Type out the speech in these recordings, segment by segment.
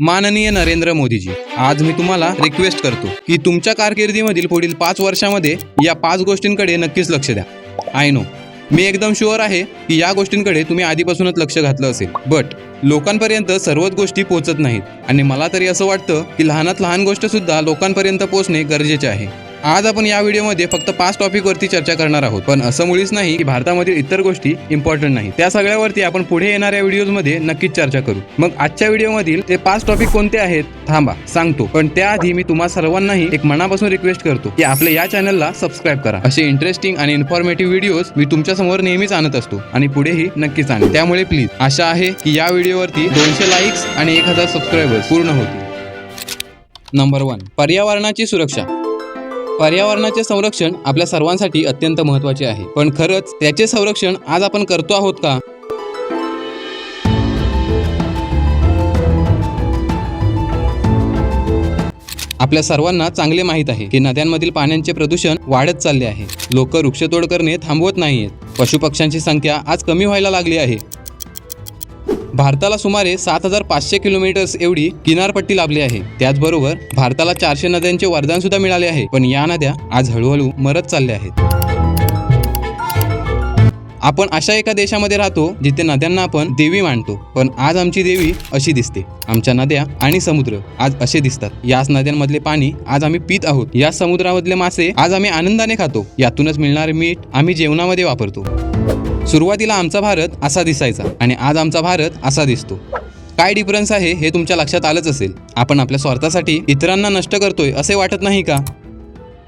माननीय नरेंद्र मोदीजी आज मी तुम्हाला रिक्वेस्ट करतो की तुमच्या कारकिर्दीमधील पुढील पाच वर्षामध्ये या पाच गोष्टींकडे नक्कीच लक्ष द्या. आय नो मी एकदम शुअर आहे की या गोष्टींकडे तुम्ही आधीपासूनच लक्ष घातलं असेल. बट लोकांपर्यंत सर्वच गोष्टी पोहोचत नाहीत. आणि मला तरी असं वाटतं की लहानात लहान गोष्ट सुद्धा लोकांपर्यंत पोहोचणे गरजेचे आहे. आज आपण या व्हिडिओमध्ये फक्त पाच टॉपिकवरती चर्चा करणार आहोत. पण असं मुळीच नाही की भारतामधील इतर गोष्टी इम्पॉर्टंट नाही. त्या सगळ्यावरती आपण पुढे येणाऱ्या व्हिडिओमध्ये नक्कीच चर्चा करू. मग आजच्या व्हिडिओमधील ते पाच टॉपिक कोणते आहेत थांबा सांगतो. पण त्याआधी मी तुम्हा सर्वांनाही एक मनापासून रिक्वेस्ट करतो की आपल्या या चॅनलला सबस्क्राईब करा. असे इंटरेस्टिंग आणि इन्फॉर्मेटिव्ह व्हिडिओज मी तुमच्यासमोर नेहमीच आणत असतो आणि पुढेही नक्कीच आणेल त्यामुळे प्लीज आशा आहे की या व्हिडिओवरती दोनशे लाईक्स आणि एक हजार सबस्क्रायबर्स पूर्ण होतील. नंबर वन पर्यावरणाची सुरक्षा. पर्यावरणाचे संरक्षण आपल्या सर्वांसाठी अत्यंत महत्त्वाचे आहे. पण खरंच त्याचे संरक्षण आज आपण करतो आहोत का? आपल्या सर्वांना चांगले माहीत आहे की नद्यांमधील पाण्याचे प्रदूषण वाढत चालले आहे. लोक वृक्षतोड करणे थांबवत नाहीयेत. पशुपक्ष्यांची संख्या आज कमी व्हायला लागली आहे. भारताला सुमारे सात हजार पाचशे किलोमीटर्स एवढी किनारपट्टी लाभली आहे. त्याचबरोबर भारताला चारशे नद्यांचे वरदान सुद्धा मिळाले आहे. पण या नद्या आज हळूहळू मरत चालल्या आहेत. आपण अशा एका देशामध्ये राहतो जिथे नद्यांना आपण देवी मानतो. पण आज आमची देवी अशी दिसते. आमच्या नद्या आणि समुद्र आज असे दिसतात. याच नद्यांमधले पाणी आज आम्ही पित आहोत. या समुद्रामधले मासे आज आम्ही आनंदाने खातो. यातूनच मिळणारे मीठ आम्ही जेवणामध्ये वापरतो. सुरुवातीला आमचा भारत असा दिसायचा आणि आज आमचा भारत असा दिसतो. काय डिफरन्स आहे हे तुमच्या लक्षात आलंच असेल. आपण आपल्या स्वार्थासाठी इतरांना नष्ट करतोय असे वाटत नाही का?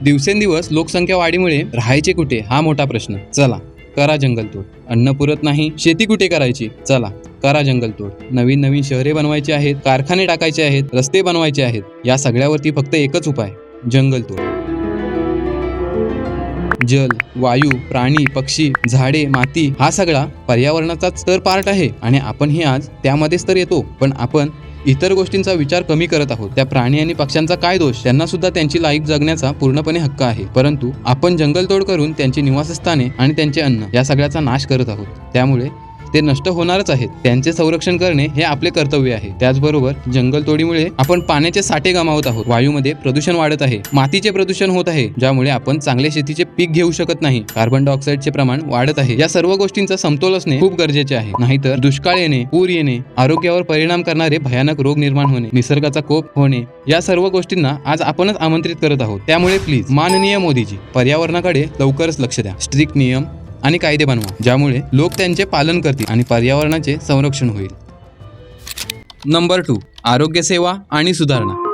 दिवसेंदिवस लोकसंख्या वाढीमुळे राहायचे कुठे? हा मोठा प्रश्न. चला करा जंगलतोड अन्न पुरत नाही शेती कुठे करायची? चला करा जंगलतोड नवीन नवीन शहरे बनवायची आहेत कारखाने टाकायचे आहेत रस्ते बनवायचे आहेत. या सगळ्यावरती फक्त एकच उपाय जंगलतोड जल वायू प्राणी पक्षी झाडे माती हा सगळा पर्यावरणाचाच तर पार्ट आहे आणि आपण हे आज त्यामध्येच तर येतो. पण आपण इतर गोष्टींचा विचार कमी करत आहोत. त्या प्राणी आणि पक्ष्यांचा काय दोष? त्यांना सुद्धा त्यांची लाईफ जगण्याचा पूर्णपणे हक्क आहे. परंतु आपण जंगलतोड करून त्यांची निवासस्थाने आणि त्यांचे अन्न या सगळ्याचा नाश करत आहोत. त्यामुळे ते नष्ट होणारच आहेत. त्यांचे संरक्षण करणे हे आपले कर्तव्य आहे. त्याचबरोबर जंगलतोडीमुळे आपण पाण्याचे साठे गमावत आहोत. वायूमध्ये प्रदूषण वाढत आहे. मातीचे प्रदूषण होत आहे ज्यामुळे आपण चांगले शेतीचे पीक घेऊ शकत नाही. कार्बन डायऑक्साईडचे प्रमाण वाढत आहे. या सर्व गोष्टींचा समतोल असणे खूप गरजेचे आहे. नाहीतर दुष्काळ येणे पूर येणे आरोग्यावर परिणाम करणारे भयानक रोग निर्माण होणे निसर्गाचा कोप होणे या सर्व गोष्टींना आज आपणच आमंत्रित करत आहोत. त्यामुळे प्लीज माननीय मोदीजी पर्यावरणाकडे लवकरच लक्ष द्या. स्ट्रिक्ट नियम आणि कायदे बनवा ज्यामुळे लोक त्यांचे पालन करतील आणि पर्यावरणाचे संरक्षण होईल. नंबर टू आरोग्यसेवा आणि सुधारणा.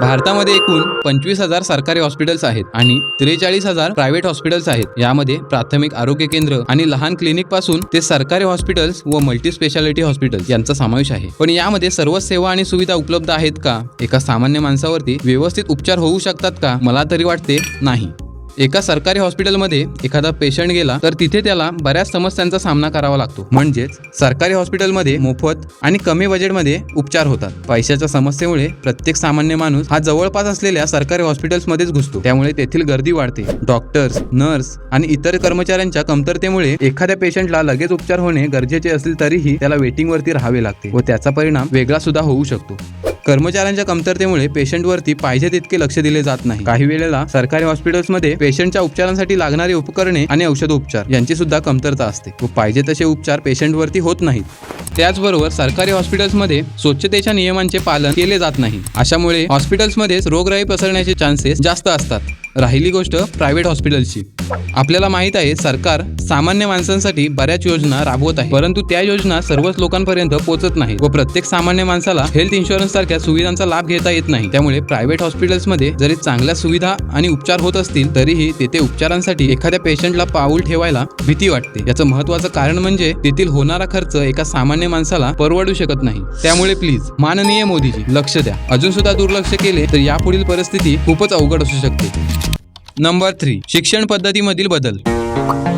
भारतामध्ये एकूण पंचवीस हजार सरकारी हॉस्पिटल्स आहेत आणि त्रेचाळीस हजार प्रायव्हेट हॉस्पिटल्स आहेत. यामध्ये प्राथमिक आरोग्य केंद्र आणि लहान क्लिनिकपासून ते सरकारी हॉस्पिटल्स व मल्टी स्पेशालिटी हॉस्पिटल्स यांचा समावेश आहे. पण यामध्ये सर्व सेवा आणि सुविधा उपलब्ध आहेत का? एका सामान्य माणसावरती व्यवस्थित उपचार होऊ शकतात का? मला तरी वाटते नाही. एका सरकारी हॉस्पिटलमध्ये एखादा पेशंट गेला तर तिथे त्याला बऱ्याच समस्यांचा सामना करावा लागतो. म्हणजेच सरकारी हॉस्पिटलमध्ये मोफत आणि कमी बजेटमध्ये उपचार होतात. पैशाच्या समस्येमुळे प्रत्येक सामान्य माणूस हा जवळपास असलेल्या सरकारी हॉस्पिटल्समध्येच घुसतो. त्यामुळे तेथील गर्दी वाढते. डॉक्टर्स नर्स आणि इतर कर्मचाऱ्यांच्या कमतरतेमुळे एखाद्या पेशंटला लगेच उपचार होणे गरजेचे असेल तरीही त्याला वेटिंगवरती राहावे लागते व त्याचा परिणाम वेगळा सुद्धा होऊ शकतो. कर्मचाऱ्यांच्या कमतरतेमुळे पेशंटवरती पाहिजे तितके लक्ष दिले जात नाही. काही वेळेला सरकारी हॉस्पिटल्समध्ये पेशंटच्या उपचारांसाठी लागणारी उपकरणे आणि औषधोपचार यांची सुद्धा कमतरता असते. व पाहिजे तसे उपचार पेशंटवरती होत नाहीत. त्याचबरोबर सरकारी हॉस्पिटल्समध्ये स्वच्छतेच्या नियमांचे पालन केले जात नाही. अशामुळे हॉस्पिटल्समध्येच रोगराई पसरण्याचे चान्सेस जास्त असतात. राहिली गोष्ट प्रायव्हेट हॉस्पिटलची आपल्याला माहीत आहे सरकार सामान्य माणसांसाठी बऱ्याच योजना राबवत आहे. परंतु त्या योजना सर्वच लोकांपर्यंत पोहोचत नाही व प्रत्येक सामान्य माणसाला हेल्थ इन्शुरन्स सारख्या सुविधांचा लाभ घेता येत नाही. त्यामुळे प्रायव्हेट हॉस्पिटल्समध्ये जरी चांगल्या सुविधा आणि उपचार होत असतील तरीही तेथे उपचारांसाठी एखाद्या पेशंटला पाऊल ठेवायला भीती वाटते. याचं महत्वाचं कारण म्हणजे तेथील होणारा खर्च एका सामान्य माणसाला परवडू शकत नाही. त्यामुळे प्लीज माननीय मोदीजी लक्ष द्या. अजून सुद्धा दुर्लक्ष केले तर यापुढील परिस्थिती खूपच अवघड असू शकते. नंबर थ्री शिक्षण पद्धतीमधील बदल.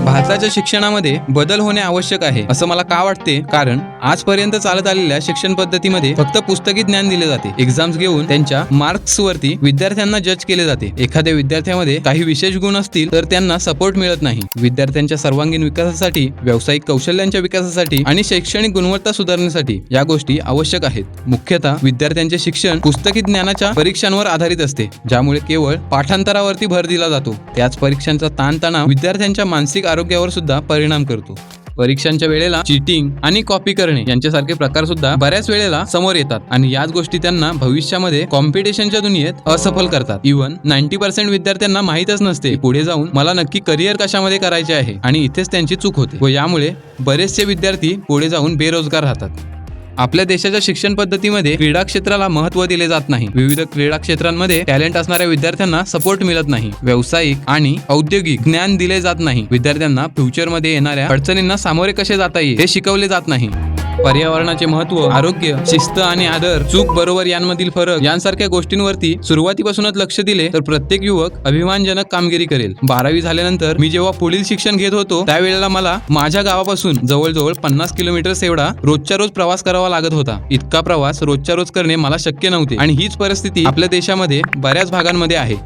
भारताच्या शिक्षणामध्ये बदल होणे आवश्यक आहे असं मला का वाटते? कारण आजपर्यंत चालत आलेल्या शिक्षण पद्धतीमध्ये फक्त पुस्तकी ज्ञान दिले जाते. एक्झाम्स घेऊन त्यांच्या मार्क्स वरती विद्यार्थ्यांना जज केले जाते. एखाद्या विद्यार्थ्यामध्ये काही विशेष गुण असतील तर त्यांना सपोर्ट मिळत नाही. विद्यार्थ्यांच्या सर्वांगीण विकासासाठी व्यावसायिक कौशल्यांच्या विकासासाठी आणि शैक्षणिक गुणवत्ता सुधारण्यासाठी या गोष्टी आवश्यक आहेत. मुख्यतः विद्यार्थ्यांचे शिक्षण पुस्तकी ज्ञानाच्या परीक्षांवर आधारित असते ज्यामुळे केवळ पाठांतरावरती भर दिला जातो. त्याच परीक्षांचा ताणतणाव विद्यार्थ्यांच्या मानसिक आरोग्यावर सुद्धा परिणाम करतो. परीक्षांच्या वेळेला चिटिंग आणि कॉपी करणे यांच्यासारखे प्रकार सुद्धा बऱ्याच वेळेला समोर येतात. आणि याच गोष्टी त्यांना भविष्यामध्ये कॉम्पिटिशनच्या दुनियेत असफल करतात. इव्हन नाईन्टी पर्सेंट विद्यार्थ्यांना माहीतच नसते पुढे जाऊन मला नक्की करिअर कशामध्ये करायचे आहे? आणि इथेच त्यांची चूक होते. व यामुळे बरेचसे विद्यार्थी पुढे जाऊन बेरोजगार राहतात. आपल्या देशाच्या शिक्षण पद्धतीमध्ये क्रीडा क्षेत्राला महत्त्व दिले जात नाही. विविध क्रीडा क्षेत्रांमध्ये टॅलेंट असणाऱ्या विद्यार्थ्यांना सपोर्ट मिळत नाही. व्यावसायिक आणि औद्योगिक ज्ञान दिले जात नाही. विद्यार्थ्यांना फ्युचरमध्ये येणाऱ्या अडचणींना सामोरे कसे जाता येईल हे शिकवले जात नाही. पर्यावरणाचे महत्त्व आरोग्य शिस्त आणि आदर चूक बरोबर यांमधील फरक यांसारख्या गोष्टींवरती सुरुवातीपासूनच लक्ष दिले तर प्रत्येक युवक अभिमानजनक कामगिरी करेल. बारावी झाल्यानंतर मी जेव्हा पुढील शिक्षण घेत होतो त्यावेळेला मला माझ्या गावापासून जवळजवळ पन्नास किलोमीटर एवढा रोजच्या रोज प्रवास करावा लागत होता. इतका प्रवास रोजच्या रोज करणे मला शक्य नव्हते आणि हीच परिस्थिती आपल्या देशामध्ये बऱ्याच भागांमध्ये आहे.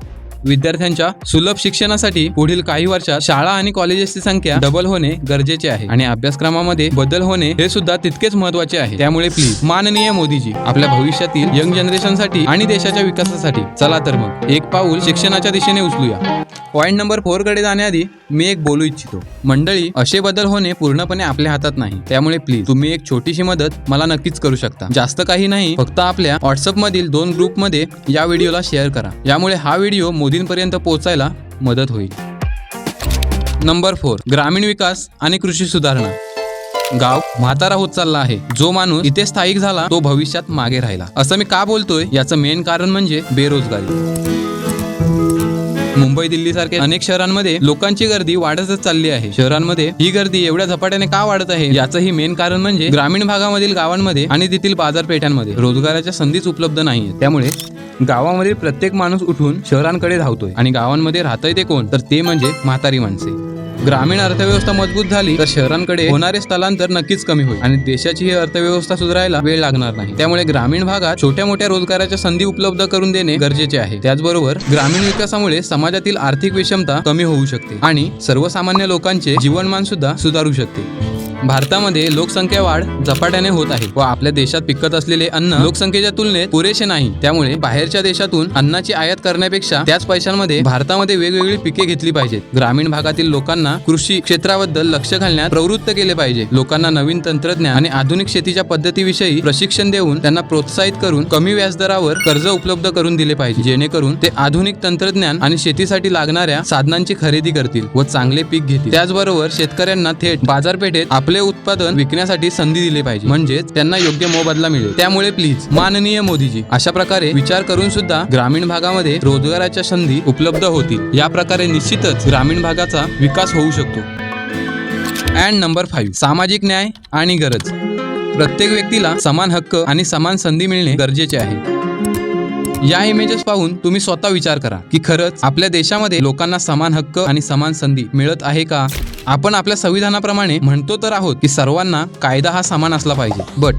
विद्यार्थ्यांच्या सुलभ शिक्षणासाठी पुढील काही वर्षात शाळा आणि कॉलेजेसची संख्या डबल होणे गरजेचे आहे. आणि अभ्यासक्रमामध्ये बदल होणे हे सुद्धा तितकेच महत्त्वाचे आहे. त्यामुळे प्लीज माननीय मोदीजी आपल्या भविष्यातील यंग जनरेशनसाठी आणि देशाच्या विकासासाठी चला तर मग एक पाऊल शिक्षणाच्या दिशेने उचलूया. पॉईंट नंबर फोरकडे जाण्याआधी मी एक बोलू इच्छितो. मंडळी असे बदल होणे पूर्णपणे आपल्या हातात नाही. त्यामुळे प्लीज तुम्ही एक छोटीशी मदत मला नक्कीच करू शकता. जास्त काही नाही फक्त आपल्या व्हॉट्सअप मधील दोन ग्रुपमध्ये या व्हिडिओला शेअर करा. यामुळे हा व्हिडिओ मोदींपर्यंत पोहोचायला मदत होईल. नंबर फोर ग्रामीण विकास आणि कृषी सुधारणा. गाव म्हातारा होत चालला आहे. जो माणूस इथे स्थायिक झाला तो भविष्यात मागे राहिला. असं मी का बोलतोय? याचं मेन कारण म्हणजे बेरोजगारी. मुंबई दिल्लीसारख्या अनेक शहरांमध्ये लोकांची गर्दी वाढतच चालली आहे. शहरांमध्ये ही गर्दी एवढ्या झपाट्याने का वाढत आहे? याचंही मेन कारण म्हणजे ग्रामीण भागामधील गावांमध्ये आणि तेथील बाजारपेठांमध्ये रोजगाराच्या संधीच उपलब्ध नाहीये त्यामुळे गावामधील प्रत्येक माणूस उठून शहरांकडे धावतोय आणि गावांमध्ये राहतंय ते कोण? तर ते म्हणजे म्हातारी माणसे. ग्रामीण अर्थव्यवस्था मजबूत झाली तर शहरांकडे होणारे स्थलांतर नक्कीच कमी होईल. आणि देशाची ही अर्थव्यवस्था सुधारायला वेळ लागणार नाही. त्यामुळे ग्रामीण भागात छोट्या मोठ्या रोजगाराच्या संधी उपलब्ध करून देणे गरजेचे आहे. त्याचबरोबर ग्रामीण विकासामुळे समाजातील आर्थिक विषमता कमी होऊ शकते आणि सर्वसामान्य लोकांचे जीवनमान सुद्धा सुधारू शकते. भारतामध्ये लोकसंख्या वाढ झपाट्याने होत आहे व आपल्या देशात पिकत असलेले अन्न लोकसंख्येच्या तुलनेत पुरेसे नाही. त्यामुळे बाहेरच्या देशातून अन्नाची आयात करण्यापेक्षा त्याच पैशांमध्ये भारतामध्ये वेगवेगळी पिके घेतली पाहिजेत. ग्रामीण भागातील लोकांना कृषी क्षेत्राबद्दल लक्ष घालण्यात प्रवृत्त केले पाहिजे. लोकांना नवीन तंत्रज्ञान आणि आधुनिक शेतीच्या पद्धतीविषयी प्रशिक्षण देऊन त्यांना प्रोत्साहित करून कमी व्याजदरावर कर्ज उपलब्ध करून दिले पाहिजे. जेणेकरून ते आधुनिक तंत्रज्ञान आणि शेतीसाठी लागणाऱ्या साधनांची खरेदी करतील व चांगले पीक घेतील. त्याचबरोबर शेतकऱ्यांना थेट बाजारपेठेत आपले आपले उत्पादन विकण्यासाठी संधी दिली पाहिजे. म्हणजेच त्यांना योग्य मोबदला मिळेल. त्यामुळे प्लीज माननीय मोदीजी अशा प्रकारे विचार करून सुद्धा ग्रामीण भागामध्ये रोजगाराच्या संधी उपलब्ध होतील. या प्रकारे निश्चितच ग्रामीण भागाचा विकास होऊ शकतो. अँड नंबर फाईव्ह सामाजिक न्याय आणि गरज. प्रत्येक व्यक्तीला समान हक्क आणि समान संधी मिळणे गरजेचे आहे. या इमेजेस पाहून तुम्ही स्वतः विचार करा की खरंच आपल्या देशामध्ये लोकांना समान हक्क आणि समान संधी मिळत आहे का? आपण आपल्या संविधानाप्रमाणे म्हणतो तर आहोत की सर्वांना कायदा हा समान असला पाहिजे. बट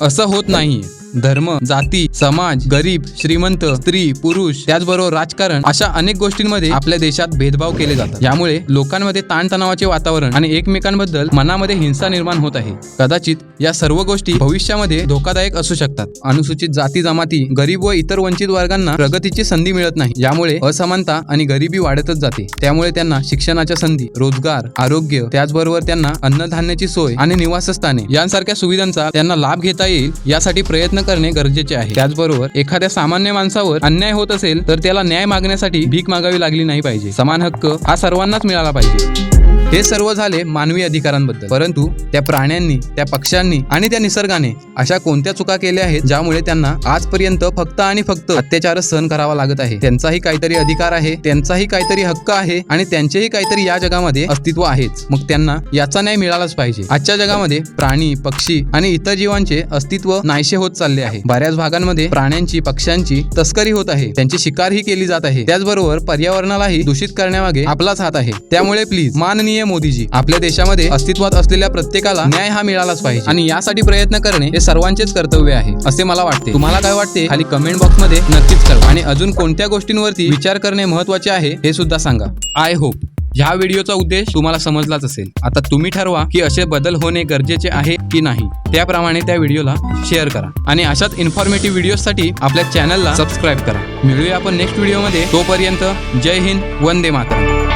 असं होत नाहीये. धर्म जाती समाज गरीब श्रीमंत स्त्री पुरुष त्याचबरोबर राजकारण अशा अनेक गोष्टींमध्ये आपल्या देशात भेदभाव केले जातात. यामुळे लोकांमध्ये ताणतणावाचे वातावरण आणि एकमेकांबद्दल मनामध्ये हिंसा निर्माण होत आहे. कदाचित या सर्व गोष्टी भविष्यामध्ये धोकादायक असू शकतात. अनुसूचित जाती जमाती गरीब व इतर वंचित वर्गांना प्रगतीची संधी मिळत नाही. यामुळे असमानता आणि गरिबी वाढतच जाते. त्यामुळे त्यांना शिक्षणाच्या संधी रोजगार आरोग्य त्याचबरोबर त्यांना अन्नधान्याची सोय आणि निवासस्थाने यांसारख्या सुविधांचा त्यांना लाभ घेता येईल यासाठी प्रयत्न करणे गरजेचे आहे. त्याचबरोबर एखाद्या सामान्य माणसावर अन्याय होत असेल तर त्याला न्याय मागण्यासाठी भीक मागावी लागली नाही पाहिजे. समान हक्क हा सर्वांनाच मिळाला पाहिजे. हे सर्व झाले मानवी अधिकारांबद्दल. परंतु त्या प्राण्यांनी त्या पक्ष्यांनी आणि त्या निसर्गाने अशा कोणत्या चुका केल्या आहेत ज्यामुळे त्यांना आजपर्यंत फक्त आणि फक्त अत्याचारच सहन करावा लागत आहे? त्यांचाही काहीतरी अधिकार आहे त्यांचाही काहीतरी हक्क आहे आणि त्यांचेही काहीतरी या जगामध्ये अस्तित्व आहेच. मग त्यांना याचा न्याय मिळालाच पाहिजे. आजच्या जगामध्ये प्राणी पक्षी आणि इतर जीवांचे अस्तित्व नाहीसे होत चालले आहे. बऱ्याच भागांमध्ये प्राण्यांची पक्ष्यांची तस्करी होत आहे. त्यांची शिकारही केली जात आहे. त्याचबरोबर पर्यावरणालाही दूषित करण्यामागे आपलाच हात आहे. त्यामुळे प्लीज माननीय माननीय मोदीजी आपल्या देशामध्ये अस्तित्वात असलेल्या प्रत्येकाला न्याय हा मिळालाच पाहिजे. आणि यासाठी प्रयत्न करणे हे सर्वांचेच कर्तव्य आहे असे मला वाटते. तुम्हाला काय वाटते? खाली कमेंट बॉक्समध्ये नक्कीच कळवा. आणि अजून कोणत्या गोष्टींवरती विचार करणे महत्त्वाचे आहे हे सुद्धा सांगा. आय होप ह्या व्हिडिओचा उद्देश तुम्हाला समजलाच असेल. आता तुम्ही ठरवा की असे बदल होणे गरजेचे आहे की नाही. त्याप्रमाणे त्या व्हिडिओला शेअर करा. आणि अशाच इन्फॉर्मेटिव्ह व्हिडिओसाठी आपल्या चॅनलला सबस्क्राईब करा. मिळूया आपण नेक्स्ट व्हिडिओमध्ये तोपर्यंत जय हिंद वंदे मातरम.